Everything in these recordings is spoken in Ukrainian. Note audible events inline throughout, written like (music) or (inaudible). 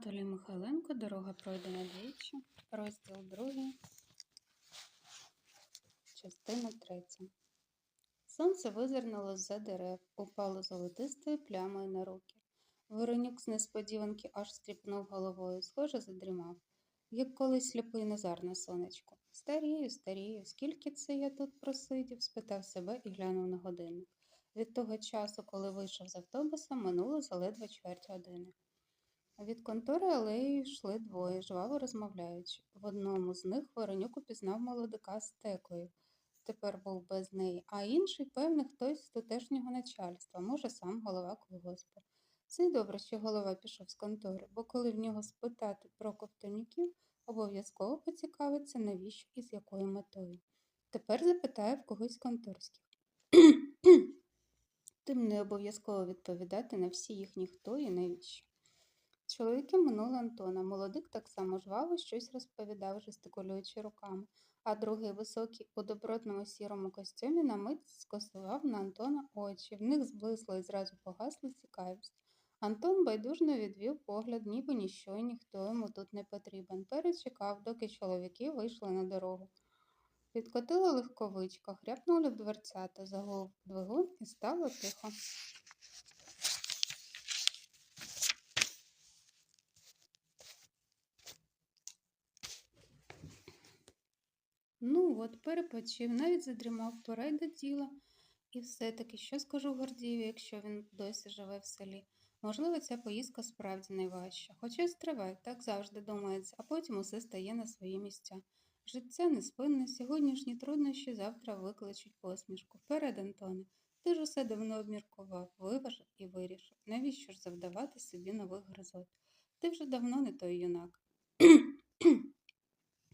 Анатолій Михайленко Дорога пройдена двічі. Розділ другий. Частина третя. Сонце визирнуло з-за дерев, упало золотистою плямою на руки. Воронюк з несподіванки аж стріпнув головою, схоже, задрімав, як колись сліпий Назар на сонечку. Старію, старію, скільки це я тут просидів? спитав себе і глянув на годинник. Від того часу, коли вийшов з автобуса, минуло заледве чверть години. Від контори алеєю йшли двоє, жваво розмовляючи. В одному з них Воронюк упізнав молодика з текою. Тепер був без неї, а інший, певне, хтось з тутешнього начальства, може, сам голова колгоспу. Це й добре, що голова пішов з контори, бо коли в нього спитати про ковтонюків, обов'язково поцікавиться, навіщо і з якою метою. Тепер запитає в когось конторських. (clears throat) Тим не обов'язково відповідати на всі їхні хто і навіщо. Чоловіки минули Антона. Молодик так само жваво щось розповідав, жестикулюючи руками, а другий високий у добротному сірому костюмі на мить скосував на Антона очі. В них зблисла і зразу погасла цікавість. Антон байдужно відвів погляд, ніби ніщо і ніхто йому тут не потрібен. Перечекав, доки чоловіки вийшли на дорогу. Підкотила легковичка, хряпнули в дверцята, загув двигун і стало тихо. Ну от, перепочив, навіть задрімав, пора й до діла. І все-таки, що скажу Гордієві, якщо він досі живе в селі? Можливо, ця поїздка справді найважча. Хоча стривай, так завжди думається, а потім усе стає на свої місця. Життя неспинне, сьогоднішні труднощі завтра викличуть посмішку. Вперед, Антоне, ти ж усе давно обміркував, виважив і вирішив. Навіщо ж завдавати собі нових грозот? Ти вже давно не той юнак.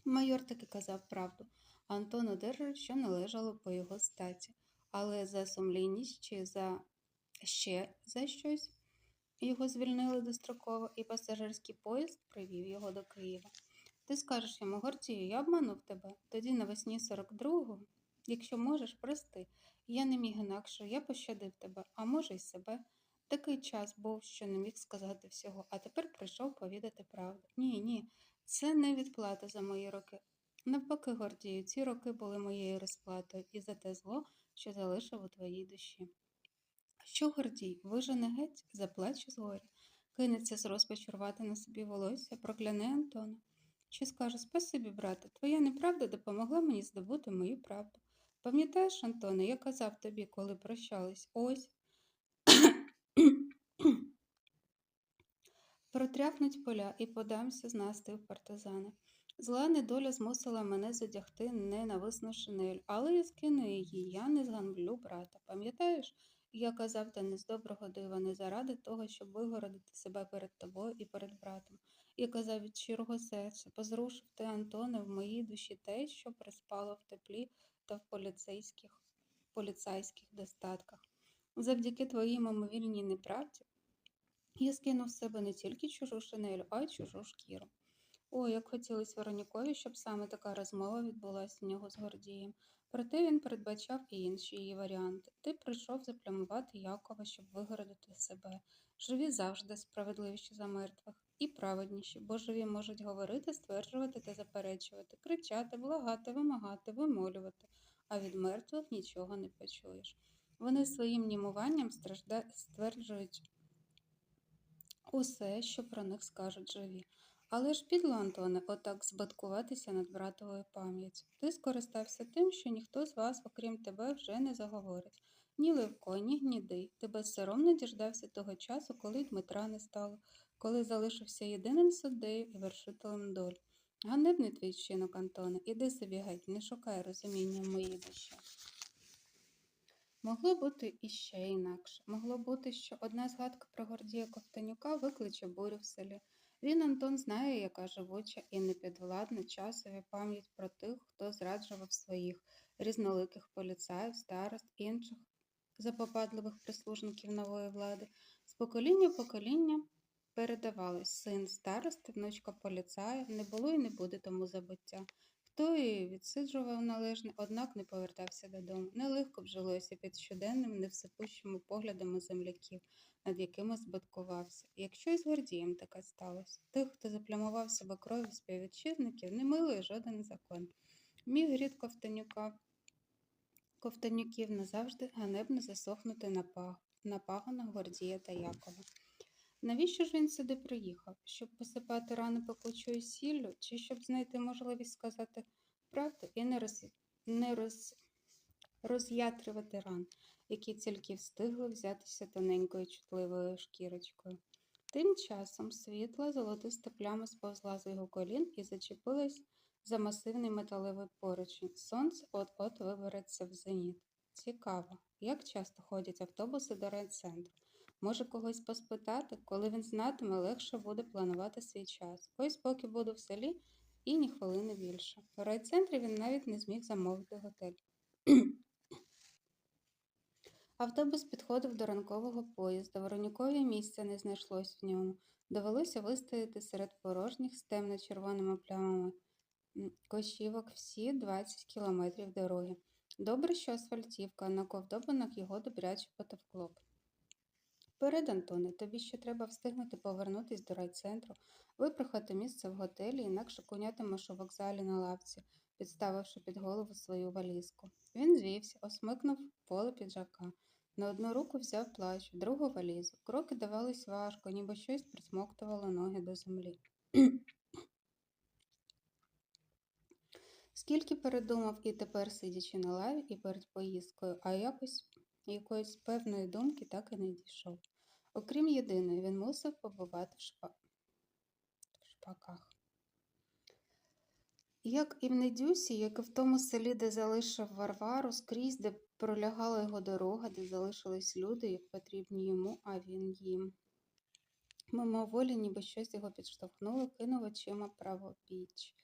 Майор таки казав правду. Антон одержав, що належало по його статі, але за сумлінність чи за ще за щось його звільнили достроково, і пасажирський поїзд привів його до Києва. Ти скажеш йому, Гордію, я обманув тебе. Тоді навесні 42-го, якщо можеш, прости. Я не міг інакше, я пощадив тебе, а може, й себе. Такий час був, що не міг сказати всього, а тепер прийшов повідати правду. Ні, ні, це не відплата за мої роки. Навпаки, Гордію, ці роки були моєю розплатою і за те зло, що залишив у твоїй душі. Що Гордій, вижене геть, заплаче з горя, кинеться з розпачу рвати на собі волосся, прокляне Антона. Чи скаже спасибі, брате, твоя неправда допомогла мені здобути мою правду. Пам'ятаєш, Антоне, я казав тобі, коли прощались, ось. Протряхнуть поля і подамся з Насти в партизани. Зла недоля змусила мене задягти ненависну шинель, але я скину її, я не зганблю брата. Пам'ятаєш, я казав та не з доброго дива, не заради того, щоб вигородити себе перед тобою і перед братом. Я казав від щирого серця, позрушив ти, Антоне, в моїй душі те, що приспало в теплі та в поліцейських, поліцайських достатках. Завдяки твоїй мимовільній неправді я скинув з себе не тільки чужу шинелю, а й чужу шкіру. Ой, як хотілося Веронікові, щоб саме така розмова відбулася у нього з Гордієм. Проте він передбачав і інші її варіанти. Ти прийшов заплямувати Якова, щоб вигородити себе. Живі завжди справедливіші за мертвих і праведніші, бо живі можуть говорити, стверджувати та заперечувати, кричати, благати, вимагати, вимолювати, а від мертвих нічого не почуєш. Вони своїм німуванням стверджують усе, що про них скажуть живі. Але ж підло, Антоне, отак збаткуватися над братовою пам'яттю. Ти скористався тим, що ніхто з вас, окрім тебе, вже не заговорить. Ні Левко, ні Гнідий. Ти безсоромно діждався того часу, коли Дмитра не стало, коли залишився єдиним суддею і вершителем доль. Ганебний твій вчинок, Антоне, іди собі геть, не шукай розуміння в моїй душі. Могло бути іще інакше. Могло бути, що одна згадка про Гордія Ковтанюка викличе бурю в селі. Він, Антон, знає, яка живуча і непідвладна часові пам'ять про тих, хто зраджував своїх різноликих поліцаїв, старост, інших запопадливих прислужників нової влади. З покоління в покоління передавались син старости, внучка поліцая, не було і не буде тому забуття. Той відсиджував належне, однак не повертався додому. Нелегко б під щоденним, невсипущими поглядами земляків, над якими збиткувався. Якщо і з Гордієм таке сталося, тих, хто заплямував себе кров'ю співвітчизників, не милує жоден закон. Міг рід Ковтанюка Ковтанюків назавжди ганебно засохнути на пагонах Гордія та Якова. Навіщо ж він сюди приїхав? Щоб посипати рани пекучою сіллю, чи щоб знайти можливість сказати правду і не, роз... не роз... роз'ятрювати ран, які тільки встигли взятися тоненькою чутливою шкірочкою. Тим часом світла золотиста пляма сповзла з його колін і зачепилась за масивний металевий поручень. Сонце от-от вибереться в зеніт. Цікаво, як часто ходять автобуси до райцентру. Може когось поспитати, коли він знатиме, легше буде планувати свій час. Ось поки буду в селі і ні хвилини більше. У райцентрі він навіть не зміг замовити готель. (clears throat) Автобус підходив до ранкового поїзда. Воронюкові місця не знайшлось в ньому. Довелося вистояти серед порожніх з темно-червоними плямами м, кощівок всі 20 кілометрів дороги. Добре, що асфальтівка, на ковдобинах його добряче потовкло Перед, Антоне, тобі ще треба встигнути повернутись до райцентру, випрохати місце в готелі, інакше конятимеш у вокзалі на лавці, підставивши під голову свою валізку. Він звівся, осмикнув поле піджака. На одну руку взяв плащ, другу валізу. Кроки давались важко, ніби щось присмоктувало ноги до землі. Скільки передумав і тепер, сидячи на лаві і перед поїздкою, а якось якоїсь певної думки так і не дійшов. Окрім єдиної, він мусив побувати в, шпа... в шпаках. Як і в Недюсі, як і в тому селі, де залишив Варвару, скрізь, де пролягала його дорога, де залишились люди, як потрібні йому, а він їм. Мимоволі, ніби щось його підштовхнуло, кинув очима правобіч,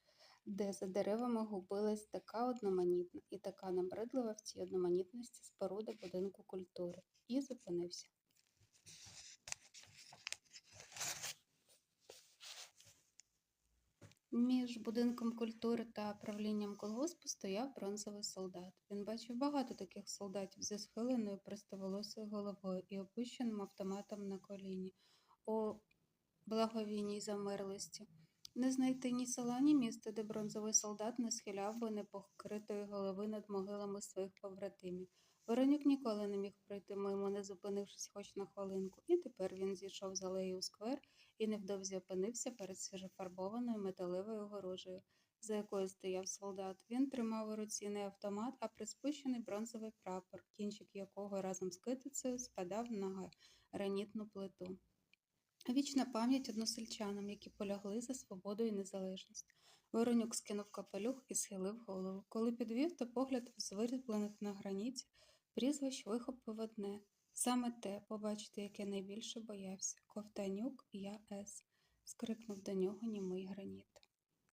де за деревами губилась така одноманітна і така набридлива в цій одноманітності споруда будинку культури, і зупинився. Між будинком культури та правлінням колгоспу стояв бронзовий солдат. Він бачив багато таких солдатів зі схиленою пристоволосою головою і опущеним автоматом на коліні у благовійній замерлості. Не знайти ні села, ні міста, де бронзовий солдат не схиляв би непокритої голови над могилами своїх побратимів. Воронюк ніколи не міг пройти мимо, не зупинившись хоч на хвилинку, і тепер він зійшов з алеї у сквер і невдовзі опинився перед свіжофарбованою металевою огорожею, за якою стояв солдат. Він тримав у руці не автомат, а приспущений бронзовий прапор, кінчик якого разом з китицею спадав на гранітну плиту. Вічна пам'ять односельчанам, які полягли за свободу і незалежність. Воронюк скинув капелюх і схилив голову. Коли підвів, то погляд з на граніті прізвищ вихопив одне. Саме те, побачити, яке найбільше боявся. Ковтанюк я С. скрикнув до нього німий граніт.